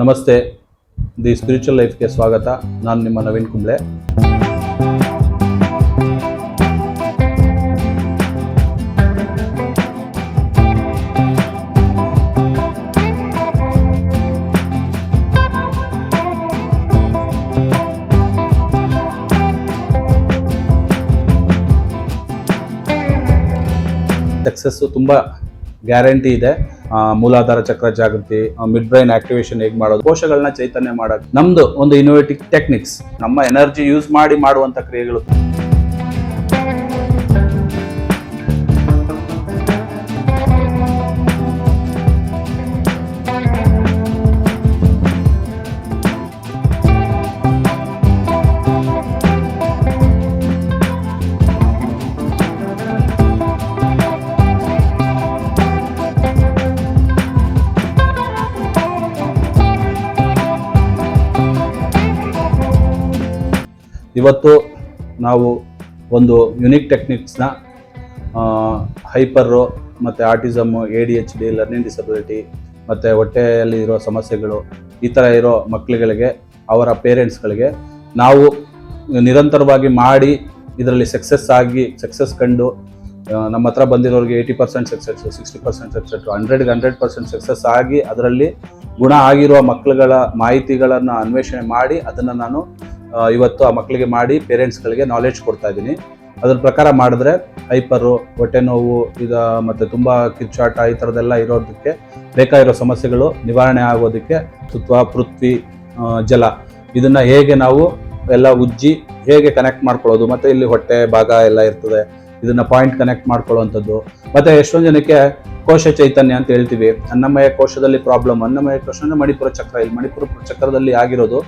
ನಮಸ್ತೆ. The spiritual ಲೈಫ್ಗೆ ಸ್ವಾಗತ. ನಾನು ನಿಮ್ಮ ನವೀನ್ ಕುಂಬ್ಳೆ. ಸಕ್ಸಸ್ಸು ತುಂಬ ಗ್ಯಾರಂಟಿ ಇದೆ. ಮೂಲಾಧಾರ ಚಕ್ರ ಜಾಗೃತಿ ಮಿಡ್ ಬ್ರೈನ್ ಆಕ್ಟಿವೇಶನ್ ಹೇಗೆ ಮಾಡೋದು ಕೋಶಗಳನ್ನ ಚೈತನ್ಯ ಮಾಡೋದು ನಮ್ದು ಒಂದು ಇನೋವೇಟಿವ್ ಟೆಕ್ನಿಕ್ಸ್ ನಮ್ಮ ಎನರ್ಜಿ ಯೂಸ್ ಮಾಡಿ ಮಾಡುವಂತ ಕ್ರಿಯೆಗಳು. ಇವತ್ತು ನಾವು ಒಂದು ಯುನಿಕ್ ಟೆಕ್ನಿಕ್ಸ್ನ ಹೈಪರು ಮತ್ತು autism A D H D learning disability ಮತ್ತು ಹೊಟ್ಟೆಯಲ್ಲಿ ಇರೋ ಸಮಸ್ಯೆಗಳು ಈ ಥರ ಇರೋ ಮಕ್ಕಳುಗಳಿಗೆ ಅವರ ಪೇರೆಂಟ್ಸ್ಗಳಿಗೆ ನಾವು ನಿರಂತರವಾಗಿ ಮಾಡಿ ಇದರಲ್ಲಿ ಸಕ್ಸಸ್ ಆಗಿ ಸಕ್ಸಸ್ ಕಂಡು ನಮ್ಮ ಹತ್ರ ಬಂದಿರೋರಿಗೆ eighty percent success sixty percent success ಹಂಡ್ರೆಡ್ಗೆ hundred percent success ಆಗಿ ಅದರಲ್ಲಿ ಗುಣ ಆಗಿರುವ ಮಕ್ಕಳುಗಳ ಮಾಹಿತಿಗಳನ್ನು ಅನ್ವೇಷಣೆ ಮಾಡಿ ಅದನ್ನು ನಾನು ಇವತ್ತು ಆ ಮಕ್ಕಳಿಗೆ ಮಾಡಿ ಪೇರೆಂಟ್ಸ್ಗಳಿಗೆ ನಾಲೆಡ್ಜ್ ಕೊಡ್ತಾ ಇದ್ದೀನಿ. ಅದ್ರ ಪ್ರಕಾರ ಮಾಡಿದ್ರೆ ಹೈಪರು ಹೊಟ್ಟೆ ನೋವು ಈಗ ಮತ್ತು ತುಂಬ ಕಿಚ್ಚಾಟ ಈ ಥರದ್ದೆಲ್ಲ ಇರೋದಕ್ಕೆ ಬೇಕಾಗಿರೋ ಸಮಸ್ಯೆಗಳು ನಿವಾರಣೆ ಆಗೋದಕ್ಕೆ ಸುತ್ವ ಪೃಥ್ವಿ ಜಲ, ಇದನ್ನು ಹೇಗೆ ನಾವು ಎಲ್ಲ ಉಜ್ಜಿ ಹೇಗೆ ಕನೆಕ್ಟ್ ಮಾಡ್ಕೊಳ್ಳೋದು, ಮತ್ತು ಇಲ್ಲಿ ಹೊಟ್ಟೆ ಭಾಗ ಎಲ್ಲ ಇರ್ತದೆ, ಇದನ್ನು ಪಾಯಿಂಟ್ ಕನೆಕ್ಟ್ ಮಾಡ್ಕೊಳ್ಳೋವಂಥದ್ದು, ಮತ್ತು ಎಷ್ಟೊಂದು ಜನಕ್ಕೆ ಕೋಶ ಚೈತನ್ಯ ಅಂತ ಹೇಳ್ತೀವಿ. ಅನ್ನಮಯ ಕೋಶದಲ್ಲಿ ಪ್ರಾಬ್ಲಮ್ ಅನ್ನಮಯ ಕೋಶ ಮಣಿಪುರ ಚಕ್ರ, ಇಲ್ಲಿ ಮಣಿಪುರ ಚಕ್ರದಲ್ಲಿ ಆಗಿರೋದು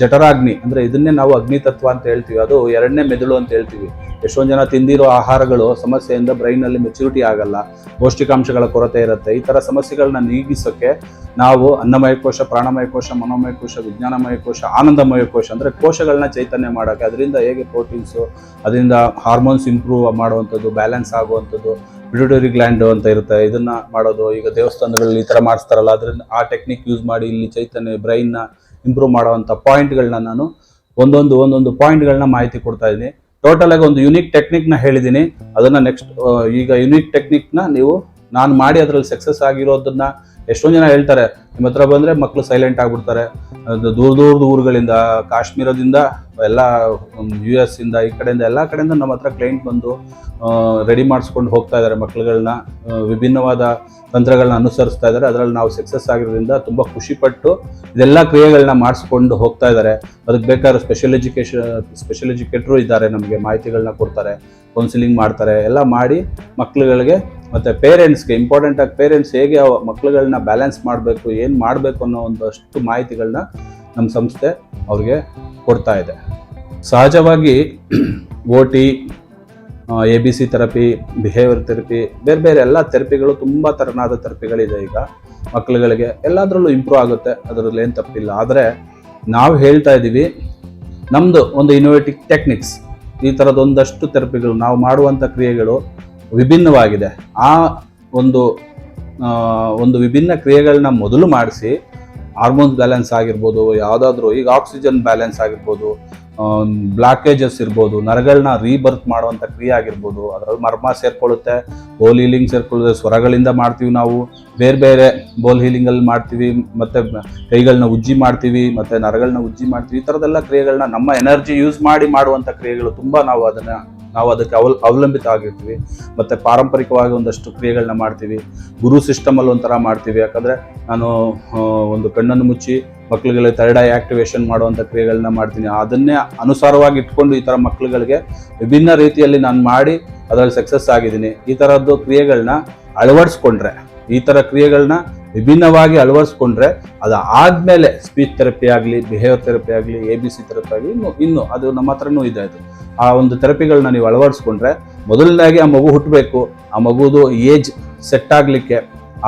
ಜಠರಾಗ್ನಿ ಅಂದರೆ ಇದನ್ನೇ ನಾವು ಅಗ್ನಿ ತತ್ವ ಅಂತ ಹೇಳ್ತೀವಿ. ಅದು ಎರಡನೇ ಮೆದುಳು ಅಂತ ಹೇಳ್ತೀವಿ. ಎಷ್ಟೊಂದು ಜನ ತಿಂದಿರೋ ಆಹಾರಗಳು ಸಮಸ್ಯೆಯಿಂದ ಬ್ರೈನಲ್ಲಿ ಮೆಚುರಿಟಿ ಆಗಲ್ಲ, ಪೌಷ್ಟಿಕಾಂಶಗಳ ಕೊರತೆ ಇರುತ್ತೆ. ಈ ಥರ ಸಮಸ್ಯೆಗಳನ್ನ ನೀಗಿಸೋಕೆ ನಾವು ಅನ್ನಮಯ ಕೋಶ ಪ್ರಾಣಮಯ ಕೋಶ ಮನೋಮಯ ಕೋಶ ವಿಜ್ಞಾನಮಯ ಕೋಶ ಆನಂದಮಯ ಕೋಶ ಅಂದರೆ ಕೋಶಗಳನ್ನ ಚೈತನ್ಯ ಮಾಡೋಕ್ಕೆ ಅದರಿಂದ ಹೇಗೆ ಪ್ರೋಟೀನ್ಸು ಅದರಿಂದ ಹಾರ್ಮೋನ್ಸ್ ಇಂಪ್ರೂವ್ ಮಾಡುವಂಥದ್ದು ಬ್ಯಾಲೆನ್ಸ್ ಆಗುವಂಥದ್ದು ಪಿಟ್ಯೂಟರಿ ಗ್ಲ್ಯಾಂಡ್ ಅಂತ ಇರುತ್ತೆ. ಇದನ್ನು ಮಾಡೋದು, ಈಗ ದೇವಸ್ಥಾನಗಳಲ್ಲಿ ಈ ಥರ ಮಾಡಿಸ್ತಾರಲ್ಲ, ಅದರಿಂದ ಆ ಟೆಕ್ನಿಕ್ ಯೂಸ್ ಮಾಡಿ ಇಲ್ಲಿ ಚೈತನ್ಯ ಬ್ರೈನ್ನ ಇಂಪ್ರೂವ್ ಮಾಡುವಂಥ ಪಾಯಿಂಟ್ಗಳನ್ನ ನಾನು ಒಂದೊಂದು ಒಂದೊಂದು ಪಾಯಿಂಟ್ಗಳನ್ನ ಮಾಹಿತಿ ಕೊಡ್ತಾ ಇದ್ದೀನಿ. ಟೋಟಲ್ ಆಗಿ ಒಂದು ಯುನಿಕ್ ಟೆಕ್ನಿಕ್ನ ಹೇಳಿದ್ದೀನಿ. ಅದನ್ನ ನೆಕ್ಸ್ಟ್ ಈಗ ಯುನಿಕ್ ಟೆಕ್ನಿಕ್ನ ನೀವು, ನಾನು ಮಾಡಿ ಅದರಲ್ಲಿ ಸಕ್ಸಸ್ ಆಗಿರೋದನ್ನ ಎಷ್ಟೊಂದು ಜನ ಹೇಳ್ತಾರೆ, ನಿಮ್ಮ ಹತ್ರ ಬಂದರೆ ಮಕ್ಕಳು ಸೈಲೆಂಟ್ ಆಗಿಬಿಡ್ತಾರೆ. ದೂರ ದೂರದ ಊರುಗಳಿಂದ, ಕಾಶ್ಮೀರದಿಂದ, ಎಲ್ಲ ಯು ಎಸ್ ಇಂದ, ಈ ಕಡೆಯಿಂದ, ಎಲ್ಲ ಕಡೆಯಿಂದ ನಮ್ಮ ಹತ್ರ ಕ್ಲೈಂಟ್ ಬಂದು ರೆಡಿ ಮಾಡಿಸ್ಕೊಂಡು ಹೋಗ್ತಾ ಇದ್ದಾರೆ ಮಕ್ಕಳುಗಳನ್ನ ವಿಭಿನ್ನವಾದ ತಂತ್ರಗಳನ್ನ ಅನುಸರಿಸ್ತಾ ಇದ್ದಾರೆ. ಅದರಲ್ಲಿ ನಾವು ಸಕ್ಸಸ್ ಆಗಿರೋದ್ರಿಂದ ತುಂಬ ಖುಷಿಪಟ್ಟು ಇದೆಲ್ಲ ಕ್ರಿಯೆಗಳನ್ನ ಮಾಡಿಸ್ಕೊಂಡು ಹೋಗ್ತಾ ಇದ್ದಾರೆ. ಅದಕ್ಕೆ ಬೇಕಾದ್ರೆ ಸ್ಪೆಷಲ್ ಎಜುಕೇಶನ್ ಸ್ಪೆಷಲ್ ಎಜುಕೇಟ್ರು ಇದ್ದಾರೆ ನಮಗೆ ಮಾಹಿತಿಗಳನ್ನ ಕೊಡ್ತಾರೆ. ಕೌನ್ಸಿಲಿಂಗ್ ಮಾಡ್ತಾರೆ, ಎಲ್ಲ ಮಾಡಿ ಮಕ್ಕಳುಗಳಿಗೆ ಮತ್ತು ಪೇರೆಂಟ್ಸ್ಗೆ ಇಂಪಾರ್ಟೆಂಟ್ ಆಗಿ ಪೇರೆಂಟ್ಸ್ ಹೇಗೆ ಅವ ಮಕ್ಕಳುಗಳನ್ನ ಬ್ಯಾಲೆನ್ಸ್ ಮಾಡಬೇಕು, ಏನು ಮಾಡಬೇಕು ಅನ್ನೋ ಒಂದಷ್ಟು ಮಾಹಿತಿಗಳನ್ನ ನಮ್ಮ ಸಂಸ್ಥೆ ಅವ್ರಿಗೆ ಕೊಡ್ತಾ ಇದೆ. ಸಹಜವಾಗಿ O T A B C therapy behaviour therapy ಬೇರೆ ಬೇರೆ ಎಲ್ಲ ಥೆರಪಿಗಳು ತುಂಬ ಥರನಾದ ಥೆರಪಿಗಳಿದೆ ಈಗ. ಮಕ್ಕಳುಗಳಿಗೆ ಎಲ್ಲದರಲ್ಲೂ ಇಂಪ್ರೂವ್ ಆಗುತ್ತೆ ಅದರಲ್ಲಿ ಏನು ತಪ್ಪಿಲ್ಲ. ಆದರೆ ನಾವು ಹೇಳ್ತಾ ಇದ್ದೀವಿ ನಮ್ಮದು ಒಂದು ಇನೋವೇಟಿವ್ ಟೆಕ್ನಿಕ್ಸ್ ಈ ಥರದ ಒಂದಷ್ಟು ಥೆರಪಿಗಳು, ನಾವು ಮಾಡುವಂಥ ಕ್ರಿಯೆಗಳು ವಿಭಿನ್ನವಾಗಿದೆ. ಆ ಒಂದು ಒಂದು ವಿಭಿನ್ನ ಕ್ರಿಯೆಗಳನ್ನ ಮೊದಲು ಮಾಡಿಸಿ ಹಾರ್ಮೋನ್ಸ್ ಬ್ಯಾಲೆನ್ಸ್ ಆಗಿರ್ಬೋದು, ಯಾವುದಾದ್ರೂ ಈಗ ಆಕ್ಸಿಜನ್ ಬ್ಯಾಲೆನ್ಸ್ ಆಗಿರ್ಬೋದು ಬ್ಲಾಕೇಜಸ್ ಇರ್ಬೋದು ನರಗಳನ್ನ ರೀಬರ್ತ್ ಮಾಡುವಂಥ ಕ್ರಿಯೆ ಆಗಿರ್ಬೋದು, ಅದರಲ್ಲಿ ಮರ್ಮ ಸೇರ್ಕೊಳ್ಳುತ್ತೆ ಬೋಲ್ ಹೀಲಿಂಗ್ ಸೇರ್ಕೊಳ್ಳುತ್ತೆ, ಸ್ವರಗಳಿಂದ ಮಾಡ್ತೀವಿ ನಾವು, ಬೇರೆ ಬೇರೆ ಬೋಲ್ ಹೀಲಿಂಗಲ್ಲಿ ಮಾಡ್ತೀವಿ, ಮತ್ತು ಕೈಗಳನ್ನ ಉಜ್ಜಿ ಮಾಡ್ತೀವಿ, ಮತ್ತು ನರಗಳನ್ನ ಉಜ್ಜಿ ಮಾಡ್ತೀವಿ, ಈ ಥರದೆಲ್ಲ ಕ್ರಿಯೆಗಳನ್ನ ನಮ್ಮ ಎನರ್ಜಿ ಯೂಸ್ ಮಾಡಿ ಮಾಡುವಂಥ ಕ್ರಿಯೆಗಳು ತುಂಬ ನಾವು ಅದನ್ನು ನಾವು ಅದಕ್ಕೆ ಅವಲ್, ಅವಲಂಬಿತ ಆಗಿರ್ತೀವಿ. ಮತ್ತು ಪಾರಂಪರಿಕವಾಗಿ ಒಂದಷ್ಟು ಕ್ರಿಯೆಗಳನ್ನ ಮಾಡ್ತೀವಿ. ಗುರು ಸಿಸ್ಟಮಲ್ಲಿ ಒಂಥರ ಮಾಡ್ತೀವಿ. ಯಾಕಂದರೆ ನಾನು ಒಂದು ಕಣ್ಣನ್ನು ಮುಚ್ಚಿ ಮಕ್ಳುಗಳಿಗೆ ಥರ್ಡ್ ಐ ಆಕ್ಟಿವೇಷನ್ ಮಾಡುವಂಥ ಕ್ರಿಯೆಗಳನ್ನ ಮಾಡ್ತೀನಿ. ಅದನ್ನೇ ಅನುಸಾರವಾಗಿ ಇಟ್ಕೊಂಡು ಈ ಥರ ಮಕ್ಳುಗಳಿಗೆ ವಿಭಿನ್ನ ರೀತಿಯಲ್ಲಿ ನಾನು ಮಾಡಿ ಅದರಲ್ಲಿ ಸಕ್ಸಸ್ ಆಗಿದ್ದೀನಿ. ಈ ಥರದ್ದು ಕ್ರಿಯೆಗಳನ್ನ ಅಳವಡಿಸ್ಕೊಂಡ್ರೆ, ಈ ಥರ ಕ್ರಿಯೆಗಳನ್ನ ವಿಭಿನ್ನವಾಗಿ ಅಳವಡಿಸ್ಕೊಂಡ್ರೆ ಅದು ಆದಮೇಲೆ ಸ್ಪೀಚ್ ಥೆರಪಿ ಆಗಲಿ ಬಿಹೇವಿಯರ್ ಥೆರಪಿ ಆಗಲಿ ಎ ಬಿ ಸಿ ಥೆರಪಿ ಆಗಲಿ ಇನ್ನು ಇನ್ನು ಅದು ನಮ್ಮ ಹತ್ರನೂ ಇದೆ ಅದು. ಆ ಒಂದು ಥೆರಪಿಗಳನ್ನ ನೀವು ಅಳವಡಿಸ್ಕೊಂಡ್ರೆ ಮೊದಲನೇದಾಗಿ ಆ ಮಗು ಹುಟ್ಟಬೇಕು ಆ ಮಗುದು ಏಜ್ ಸೆಟ್ ಆಗಲಿಕ್ಕೆ,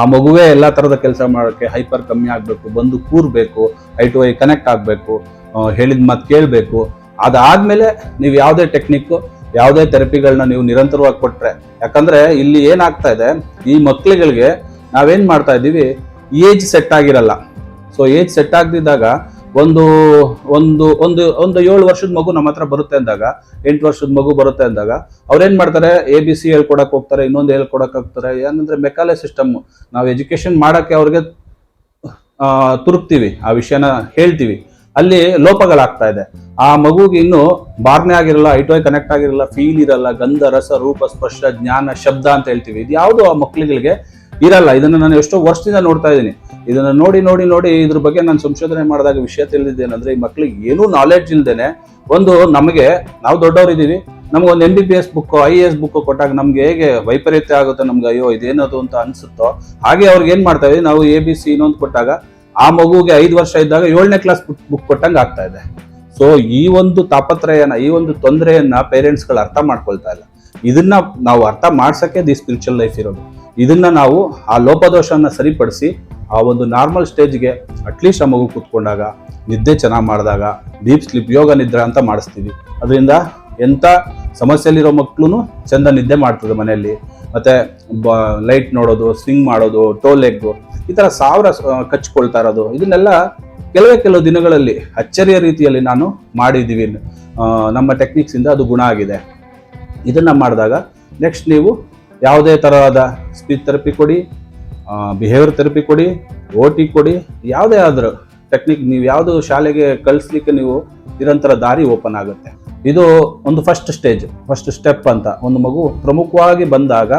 ಆ ಮಗುವೇ ಎಲ್ಲ ಥರದ ಕೆಲಸ ಮಾಡೋಕ್ಕೆ ಹೈಪರ್ ಕಮ್ಮಿ ಆಗಬೇಕು, ಬಂದು ಕೂರಬೇಕು ಐ ಟು ಐ ಕನೆಕ್ಟ್ ಆಗಬೇಕು ಹೇಳಿದ ಮಾತು ಕೇಳಬೇಕು. ಅದಾದಮೇಲೆ ನೀವು ಯಾವುದೇ ಟೆಕ್ನಿಕ್ಕು ಯಾವುದೇ ಥೆರಪಿಗಳನ್ನ ನೀವು ನಿರಂತರವಾಗಿ ಕೊಟ್ಟರೆ ಯಾಕಂದರೆ ಇಲ್ಲಿ ಏನಾಗ್ತಾ ಇದೆ, ಈ ಮಕ್ಳುಗಳಿಗೆ ನಾವೇನ್ ಮಾಡ್ತಾ ಇದ್ದೀವಿ ಏಜ್ ಸೆಟ್ ಆಗಿರಲ್ಲ. ಸೊ ಏಜ್ ಸೆಟ್ ಆಗದಿದ್ದಾಗ ಒಂದು ಒಂದು ಒಂದು ಒಂದು ಏಳು ವರ್ಷದ ಮಗು ನಮ್ಮ ಹತ್ರ ಬರುತ್ತೆ ಅಂದಾಗ, ಎಂಟು ವರ್ಷದ ಮಗು ಬರುತ್ತೆ ಅಂದಾಗ, ಅವ್ರೇನ್ ಮಾಡ್ತಾರೆ ಎ ಬಿ ಸಿ ಹೇಳ್ಕೊಡಕ್ ಹೋಗ್ತಾರೆ, ಇನ್ನೊಂದು ಹೇಳ್ಕೊಡಕ್ ಹೋಗ್ತಾರೆ, ಏನಂದ್ರೆ ಮೆಕಾಲೆ ಸಿಸ್ಟಮ್ ನಾವು ಎಜುಕೇಶನ್ ಮಾಡೋಕ್ಕೆ ಅವ್ರಿಗೆ ತುರುಕ್ತೀವಿ, ಆ ವಿಷಯನ ಹೇಳ್ತೀವಿ. ಅಲ್ಲಿ ಲೋಪಗಳಾಗ್ತಾ ಇದೆ. ಆ ಮಗುಗೆ ಇನ್ನು ಬಾರ್ನೆ ಆಗಿರಲ್ಲ ಐಟೋಯ್ ಕನೆಕ್ಟ್ ಆಗಿರಲ್ಲ ಫೀಲ್ ಇರಲ್ಲ, ಗಂಧ, ರಸ, ರೂಪ, ಸ್ಪರ್ಶ, ಜ್ಞಾನ, ಶಬ್ದ ಅಂತ ಹೇಳ್ತೀವಿ. ಇದು ಯಾವುದು ಆ ಮಕ್ಕಳುಗಳಿಗೆ ಇರಲ್ಲ. ಇದನ್ನು ನಾನು ಎಷ್ಟೋ ವರ್ಷದಿಂದ ನೋಡ್ತಾ ಇದ್ದೀನಿ. ಇದನ್ನು ನೋಡಿ ನೋಡಿ ನೋಡಿ ಇದ್ರ ಬಗ್ಗೆ ನಾನು ಸಂಶೋಧನೆ ಮಾಡಿದಾಗ ವಿಷಯ ತಿಳಿದಿದ್ದೇನೆಂದ್ರೆ ಈ ಮಕ್ಳಿಗೆ ಏನೂ ನಾಲೆಡ್ಜ್ ಇಲ್ದೇನೆ ಒಂದು ನಮಗೆ, ನಾವು ದೊಡ್ಡವರಿದ್ದೀವಿ ನಮ್ಗೆ ಒಂದು M B B S book I A S book ಕೊಟ್ಟಾಗ ನಮ್ಗೆ ಹೇಗೆ ವೈಪರೀತ್ಯ ಆಗುತ್ತೆ, ನಮ್ಗೆ ಅಯ್ಯೋ, ಇದೇನದು ಅಂತ ಅನ್ಸುತ್ತೋ, ಹಾಗೆ ಅವ್ರಿಗೆ ಏನು ಮಾಡ್ತಾ ಇದೀವಿ ನಾವು ಎ ಬಿ ಸಿ ಇನ್ನೊಂದು ಕೊಟ್ಟಾಗ ಆ ಮಗುಗೆ ಐದು ವರ್ಷ ಇದ್ದಾಗ ಏಳನೇ ಕ್ಲಾಸ್ ಬುಕ್ ಕೊಟ್ಟಂಗೆ ಆಗ್ತಾ ಇದೆ. ಸೊ ಈ ಒಂದು ತಾಪತ್ರಯನ, ಈ ಒಂದು ತೊಂದರೆಯನ್ನ ಪೇರೆಂಟ್ಸ್ಗಳು ಅರ್ಥ ಮಾಡ್ಕೊಳ್ತಾ ಇಲ್ಲ. ಇದನ್ನ ನಾವು ಅರ್ಥ ಮಾಡ್ಸಕ್ಕೆ ದಿ ಸ್ಪಿರಿಚುವಲ್ ಲೈಫ್ ಇರೋದು. ಇದನ್ನ ನಾವು ಆ ಲೋಪದೋಷನ ಸರಿಪಡಿಸಿ ಆ ಒಂದು ನಾರ್ಮಲ್ ಸ್ಟೇಜ್ಗೆ ಅಟ್ಲೀಸ್ಟ್ ಆ ಮಗು ಕೂತ್ಕೊಂಡಾಗ, ನಿದ್ದೆ ಚೆನ್ನಾಗಿ ಮಾಡಿದಾಗ ಡೀಪ್ ಸ್ಲಿಪ್ ಯೋಗ ನಿದ್ರೆ ಅಂತ ಮಾಡಿಸ್ತೀವಿ. ಅದರಿಂದ ಎಂಥ ಸಮಸ್ಯೆಯಲ್ಲಿರೋ ಮಕ್ಕಳು ಚೆಂದ ನಿದ್ದೆ ಮಾಡ್ತದೆ ಮನೆಯಲ್ಲಿ. ಮತ್ತೆ ಲೈಟ್ ನೋಡೋದು ಸ್ವಿಂಗ್ ಮಾಡೋದು ಟೋ ಲೆಗ್ ಈ ಥರ ಸಾವಿರ ಕಚ್ಕೊಳ್ತಾ ಇರೋದು, ಇದನ್ನೆಲ್ಲ ಕೆಲವೇ ಕೆಲವು ದಿನಗಳಲ್ಲಿ ಅಚ್ಚರಿಯ ರೀತಿಯಲ್ಲಿ ನಾನು ಮಾಡಿದ್ದೀವಿ ನಮ್ಮ ಟೆಕ್ನಿಕ್ಸಿಂದ ಅದು ಗುಣ ಆಗಿದೆ. ಇದನ್ನು ಮಾಡಿದಾಗ ನೆಕ್ಸ್ಟ್ ನೀವು ಯಾವುದೇ ತರಹದ ಸ್ಪೀಚ್ ಥೆರಪಿ ಕೊಡಿ ಬಿಹೇವಿಯರ್ ಥೆರಪಿ ಕೊಡಿ ಓ ಟಿ ಕೊಡಿ, ಯಾವುದೇ ಆದರೂ ಟೆಕ್ನಿಕ್ ನೀವು ಯಾವುದು ಶಾಲೆಗೆ ಕಳಿಸ್ಲಿಕ್ಕೆ ನೀವು ನಿರಂತರ ದಾರಿ ಓಪನ್ ಆಗುತ್ತೆ. ಇದು ಒಂದು ಫಸ್ಟ್ ಸ್ಟೇಜ್ ಫಸ್ಟ್ ಸ್ಟೆಪ್ ಅಂತ ಒಂದು ಮಗು ಪ್ರಮುಖವಾಗಿ ಬಂದಾಗ,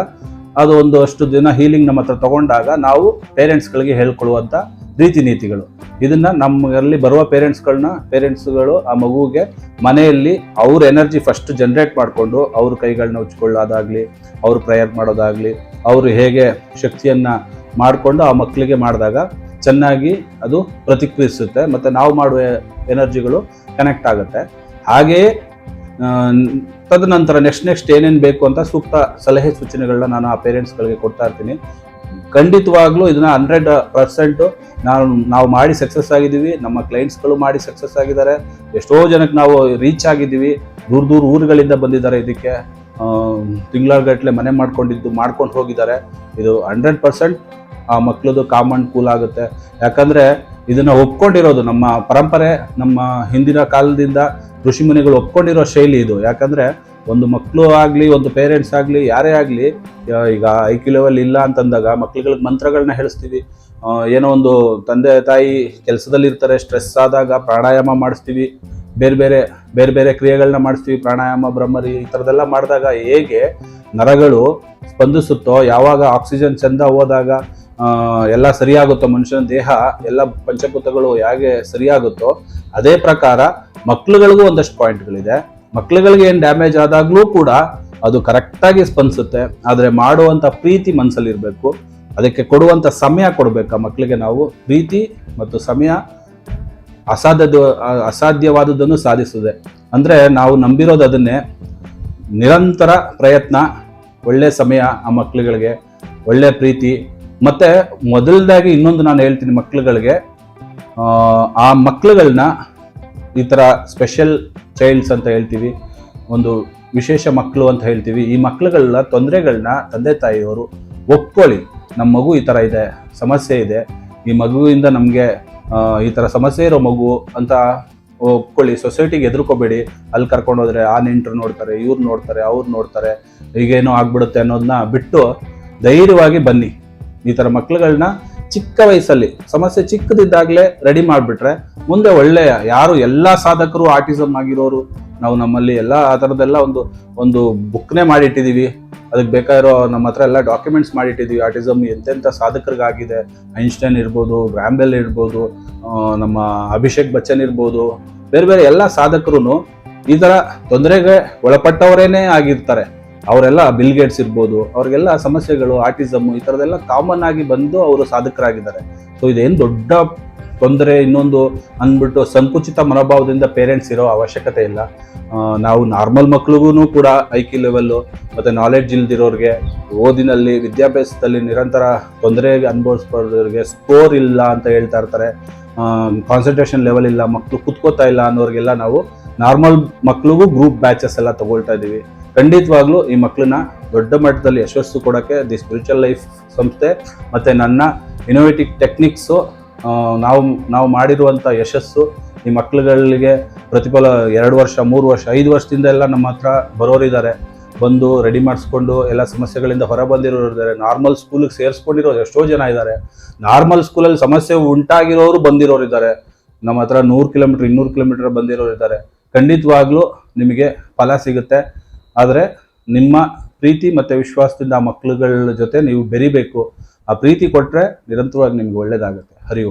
ಅದು ಒಂದು ಅಷ್ಟು ದಿನ ಹೀಲಿಂಗ್ ನಮ್ಮ ಹತ್ರ ತಗೊಂಡಾಗ ನಾವು ಪೇರೆಂಟ್ಸ್ಗಳಿಗೆ ಹೇಳ್ಕೊಳ್ಳುವಂಥ ರೀತಿ ನೀತಿಗಳು ಇದನ್ನ ನಮ್ಮಲ್ಲಿ ಬರುವ ಪೇರೆಂಟ್ಸ್ಗಳನ್ನ, ಪೇರೆಂಟ್ಸ್ಗಳು ಆ ಮಗುವಿಗೆ ಮನೆಯಲ್ಲಿ ಅವ್ರ ಎನರ್ಜಿ ಫಸ್ಟ್ ಜನ್ರೇಟ್ ಮಾಡಿಕೊಂಡು ಅವ್ರ ಕೈಗಳನ್ನ ಉಚ್ಕೊಳ್ಳೋದಾಗಲಿ ಅವ್ರ ಪ್ರೇಯರ್ ಮಾಡೋದಾಗ್ಲಿ, ಅವರು ಹೇಗೆ ಶಕ್ತಿಯನ್ನ ಮಾಡಿಕೊಂಡು ಆ ಮಕ್ಕಳಿಗೆ ಮಾಡಿದಾಗ ಚೆನ್ನಾಗಿ ಅದು ಪ್ರತಿಕ್ರಿಯಿಸುತ್ತೆ. ಮತ್ತೆ ನಾವು ಮಾಡುವ ಎನರ್ಜಿಗಳು ಕನೆಕ್ಟ್ ಆಗುತ್ತೆ. ಹಾಗೆಯೇ ತದನಂತರ ನೆಕ್ಸ್ಟ್ ನೆಕ್ಸ್ಟ್ ಏನೇನು ಬೇಕು ಅಂತ ಸೂಕ್ತ ಸಲಹೆ ಸೂಚನೆಗಳನ್ನ ನಾನು ಆ ಪೇರೆಂಟ್ಸ್ಗಳಿಗೆ ಕೊಡ್ತಾ ಇರ್ತೀನಿ. ಖಂಡಿತವಾಗ್ಲೂ ಇದನ್ನ ಹಂಡ್ರೆಡ್ ಪರ್ಸೆಂಟ್ ನಾವು ನಾವು ಮಾಡಿ ಸಕ್ಸಸ್ ಆಗಿದ್ದೀವಿ. ನಮ್ಮ ಕ್ಲೈಂಟ್ಸ್ಗಳು ಮಾಡಿ ಸಕ್ಸಸ್ ಆಗಿದ್ದಾರೆ. ಎಷ್ಟೋ ಜನಕ್ಕೆ ನಾವು ರೀಚ್ ಆಗಿದ್ದೀವಿ. ದೂರ ದೂರ ಊರುಗಳಿಂದ ಬಂದಿದ್ದಾರೆ ಇದಕ್ಕೆ. ತಿಂಗಳಗಟ್ಟಲೆ ಮನೆ ಮಾಡ್ಕೊಂಡಿದ್ದು, ಮಾಡ್ಕೊಂಡು ಹೋಗಿದ್ದಾರೆ. ಇದು ಹಂಡ್ರೆಡ್ ಪರ್ಸೆಂಟ್ ಆ ಮಕ್ಕಳದು ಕಾಮನ್ ಕೂಲ್ ಆಗುತ್ತೆ. ಯಾಕಂದ್ರೆ ಇದನ್ನ ಒಪ್ಕೊಂಡಿರೋದು ನಮ್ಮ ಪರಂಪರೆ, ನಮ್ಮ ಹಿಂದಿನ ಕಾಲದಿಂದ ಋಷಿಮುನಿಗಳು ಒಪ್ಕೊಂಡಿರೋ ಶೈಲಿ ಇದು. ಯಾಕಂದ್ರೆ ಒಂದು ಮಕ್ಕಳು ಆಗಲಿ, ಒಂದು ಪೇರೆಂಟ್ಸ್ ಆಗಲಿ, ಯಾರೇ ಆಗಲಿ ಈಗ ಐ ಕ್ಯೂ ಲೆವೆಲ್ ಇಲ್ಲ ಅಂತಂದಾಗ ಮಕ್ಳುಗಳಿಗೆ ಮಂತ್ರಗಳನ್ನ ಹೇಳಿಸ್ತೀವಿ. ಏನೋ ಒಂದು ತಂದೆ ತಾಯಿ ಕೆಲಸದಲ್ಲಿರ್ತಾರೆ ಸ್ಟ್ರೆಸ್ ಆದಾಗ ಪ್ರಾಣಾಯಾಮ ಮಾಡಿಸ್ತೀವಿ. ಬೇರೆ ಬೇರೆ ಬೇರೆ ಬೇರೆ ಕ್ರಿಯೆಗಳನ್ನ ಮಾಡಿಸ್ತೀವಿ, ಪ್ರಾಣಾಯಾಮ, ಬ್ರಹ್ಮರಿ, ಈ ಥರದ್ದೆಲ್ಲ ಮಾಡಿದಾಗ ಹೇಗೆ ನರಗಳು ಸ್ಪಂದಿಸುತ್ತೋ, ಯಾವಾಗ ಆಕ್ಸಿಜನ್ ಚಂದ ಹೋದಾಗ ಎಲ್ಲ ಸರಿಯಾಗುತ್ತೋ, ಮನುಷ್ಯನ ದೇಹ, ಎಲ್ಲ ಪಂಚಭೂತಗಳು ಹೇಗೆ ಸರಿಯಾಗುತ್ತೋ, ಅದೇ ಪ್ರಕಾರ ಮಕ್ಳುಗಳಿಗೂ ಒಂದಷ್ಟು ಪಾಯಿಂಟ್ಗಳಿದೆ ಮಕ್ಳುಗಳಿಗೆ ಏನು ಡ್ಯಾಮೇಜ್ ಆದಾಗಲೂ ಕೂಡ ಅದು ಕರೆಕ್ಟಾಗಿ ಸ್ಪಂದಿಸುತ್ತೆ. ಆದರೆ ಮಾಡುವಂಥ ಪ್ರೀತಿ ಮನಸ್ಸಲ್ಲಿರಬೇಕು ಅದಕ್ಕೆ ಕೊಡುವಂಥ ಸಮಯ ಕೊಡಬೇಕು ಮಕ್ಕಳಿಗೆ ನಾವು. ಪ್ರೀತಿ ಮತ್ತು ಸಮಯ ಅಸಾಧ್ಯದ ಅಸಾಧ್ಯವಾದದ್ದನ್ನು ಸಾಧಿಸುತ್ತದೆ ಅಂದರೆ ನಾವು ನಂಬಿರೋದು ಅದನ್ನೇ. ನಿರಂತರ ಪ್ರಯತ್ನ ಒಳ್ಳೆ ಸಮಯ ಆ ಮಕ್ಕಳುಗಳಿಗೆ ಒಳ್ಳೆ ಪ್ರೀತಿ. ಮತ್ತು ಮೊದಲದಾಗಿ ಇನ್ನೊಂದು ನಾನು ಹೇಳ್ತೀನಿ ಮಕ್ಕಳುಗಳಿಗೆ ಆ, ಆ ಮಕ್ಕಳುಗಳನ್ನ ಈ ಥರ ಸ್ಪೆಷಲ್ ಚೈಲ್ಡ್ಸ್ ಅಂತ ಹೇಳ್ತೀವಿ. ಒಂದು ವಿಶೇಷ ಮಕ್ಕಳು ಅಂತ ಹೇಳ್ತೀವಿ. ಈ ಮಕ್ಕಳುಗಳನ್ನ ತೊಂದರೆಗಳನ್ನ ತಂದೆ ತಾಯಿಯವರು ಒಪ್ಕೊಳ್ಳಿ. ನಮ್ಮ ಮಗು ಈ ಥರ ಇದೆ, ಸಮಸ್ಯೆ ಇದೆ. ಈ ಮಗುವಿಂದ ನಮಗೆ ಈ ಥರ ಸಮಸ್ಯೆ ಇರೋ ಮಗು ಅಂತ ಒಪ್ಕೊಳ್ಳಿ. ಸೊಸೈಟಿಗೆ ಎದುರ್ಕೋಬೇಡಿ ಅಲ್ಲಿ ಕರ್ಕೊಂಡು ಹೋದ್ರೆ ಆ ನೆಂಟರು ನೋಡ್ತಾರೆ, ಇವ್ರು ನೋಡ್ತಾರೆ, ಅವ್ರು ನೋಡ್ತಾರೆ. ಈಗೇನೋ ಆಗ್ಬಿಡುತ್ತೆ ಅನ್ನೋದನ್ನ ಬಿಟ್ಟು ಧೈರ್ಯವಾಗಿ ಬನ್ನಿ. ಈ ಥರ ಮಕ್ಳುಗಳನ್ನ ಚಿಕ್ಕ ವಯಸ್ಸಲ್ಲಿ, ಸಮಸ್ಯೆ ಚಿಕ್ಕದಿದ್ದಾಗಲೇ ರೆಡಿ ಮಾಡಿಬಿಟ್ರೆ ಮುಂದೆ ಒಳ್ಳೆಯ ಯಾರು ಎಲ್ಲ ಸಾಧಕರು ಆರ್ಟಿಸಮ್ ಆಗಿರೋರು, ನಾವು ನಮ್ಮಲ್ಲಿ ಎಲ್ಲ ಆ ಥರದ್ದೆಲ್ಲ ಒಂದು ಒಂದು ಬುಕ್ನೇ ಮಾಡಿಟ್ಟಿದ್ದೀವಿ ಅದಕ್ಕೆ ಬೇಕಾಗಿರೋ ನಮ್ಮ ಹತ್ರ ಎಲ್ಲ ಡಾಕ್ಯುಮೆಂಟ್ಸ್ ಮಾಡಿಟ್ಟಿದ್ದೀವಿ ಆಟಿಸಮ್ ಎಂತೆಂಥ ಸಾಧಕರಿಗಾಗಿದೆ. ಐನ್ಸ್ಟೈನ್ ಇರ್ಬೋದು ಗ್ರಾಂಬೆಲ್ ಇರ್ಬೋದು ನಮ್ಮ ಅಭಿಷೇಕ್ ಬಚ್ಚನ್ ಇರ್ಬೋದು, ಬೇರೆ ಬೇರೆ ಎಲ್ಲ ಸಾಧಕರು ಈ ಥರ ತೊಂದರೆಗೆ ಒಳಪಟ್ಟವರೇನೇ ಆಗಿರ್ತಾರೆ. ಅವರೆಲ್ಲ ಬಿಲ್ ಗೇಟ್ಸ್ ಇರ್ಬೋದು, ಅವ್ರಿಗೆಲ್ಲ ಸಮಸ್ಯೆಗಳು ಆರ್ಟಿಸಮ್ ಈ ಥರದೆಲ್ಲ ಕಾಮನ್ ಆಗಿ ಬಂದು ಅವರು ಸಾಧಕರಾಗಿದ್ದಾರೆ. ಸೊ ಇದೇನು ದೊಡ್ಡ ತೊಂದರೆ, ಇನ್ನೊಂದು ಅಂದ್ಬಿಟ್ಟು ಸಂಕುಚಿತ ಮನೋಭಾವದಿಂದ ಪೇರೆಂಟ್ಸ್ ಇರೋ ಅವಶ್ಯಕತೆ ಇಲ್ಲ. ನಾವು ನಾರ್ಮಲ್ ಮಕ್ಳಿಗೂ ಕೂಡ ಐ ಕ್ಯೂ ಲೆವೆಲ್ಲು ಮತ್ತು ನಾಲೆಡ್ಜ್ ಇಲ್ದಿರೋರಿಗೆ, ಓದಿನಲ್ಲಿ, ವಿದ್ಯಾಭ್ಯಾಸದಲ್ಲಿ ನಿರಂತರ ತೊಂದರೆ ಅನುಭವಿಸ್ಬೋದವ್ರಿಗೆ ಸ್ಕೋರ್ ಇಲ್ಲ ಅಂತ ಹೇಳ್ತಾ ಇರ್ತಾರೆ. ಕಾನ್ಸಂಟ್ರೇಷನ್ ಲೆವೆಲ್ ಇಲ್ಲ ಮಕ್ಕಳು ಕುತ್ಕೋತಾ ಇಲ್ಲ ಅನ್ನೋರಿಗೆಲ್ಲ ನಾವು ನಾರ್ಮಲ್ ಮಕ್ಳಿಗೂ ಗ್ರೂಪ್ ಬ್ಯಾಚಸ್ ಎಲ್ಲ ತಗೊಳ್ತಾ ಇದ್ದೀವಿ. ಖಂಡಿತವಾಗ್ಲೂ ಈ ಮಕ್ಕಳನ್ನ ದೊಡ್ಡ ಮಟ್ಟದಲ್ಲಿ ಯಶಸ್ಸು ಕೊಡೋಕ್ಕೆ ದಿ ಸ್ಪಿರಿಚುವಲ್ ಲೈಫ್ ಸಂಸ್ಥೆ ಮತ್ತು ನನ್ನ ಇನೋವೇಟಿವ್ ಟೆಕ್ನಿಕ್ಸು ನಾವು ನಾವು ಮಾಡಿರುವಂಥ ಯಶಸ್ಸು ಈ ಮಕ್ಳುಗಳಿಗೆ ಪ್ರತಿಫಲ ಎರಡು ವರ್ಷ, ಮೂರು ವರ್ಷ, ಐದು ವರ್ಷದಿಂದ ಎಲ್ಲ ನಮ್ಮ ಹತ್ರ ಬರೋರಿದ್ದಾರೆ ಬಂದು ರೆಡಿ ಮಾಡಿಸ್ಕೊಂಡು ಎಲ್ಲ ಸಮಸ್ಯೆಗಳಿಂದ ಹೊರ ಬಂದಿರೋರು ಇದ್ದಾರೆ. ನಾರ್ಮಲ್ ಸ್ಕೂಲಿಗೆ ಸೇರಿಸ್ಕೊಂಡಿರೋರು ಎಷ್ಟೋ ಜನ ಇದ್ದಾರೆ. ನಾರ್ಮಲ್ ಸ್ಕೂಲಲ್ಲಿ ಸಮಸ್ಯೆ ಉಂಟಾಗಿರೋರು ಬಂದಿರೋರು ಇದ್ದಾರೆ. ನಮ್ಮ ಹತ್ರ ನೂರು ಕಿಲೋಮೀಟ್ರ್ ಇನ್ನೂರು ಕಿಲೋಮೀಟ್ರ್ ಬಂದಿರೋರು ಇದ್ದಾರೆ. ಖಂಡಿತವಾಗ್ಲೂ ನಿಮಗೆ ಫಲ ಸಿಗುತ್ತೆ. ಆದರೆ ನಿಮ್ಮ ಪ್ರೀತಿ ಮತ್ತು ವಿಶ್ವಾಸದಿಂದ ಆ ಮಕ್ಕಳುಗಳ ಜೊತೆ ನೀವು ಬೆರಿಬೇಕು. ಆ ಪ್ರೀತಿ ಕೊಟ್ಟರೆ ನಿರಂತರವಾಗಿ ನಿಮ್ಗೆ ಒಳ್ಳೆಯದಾಗುತ್ತೆ ಹರಿ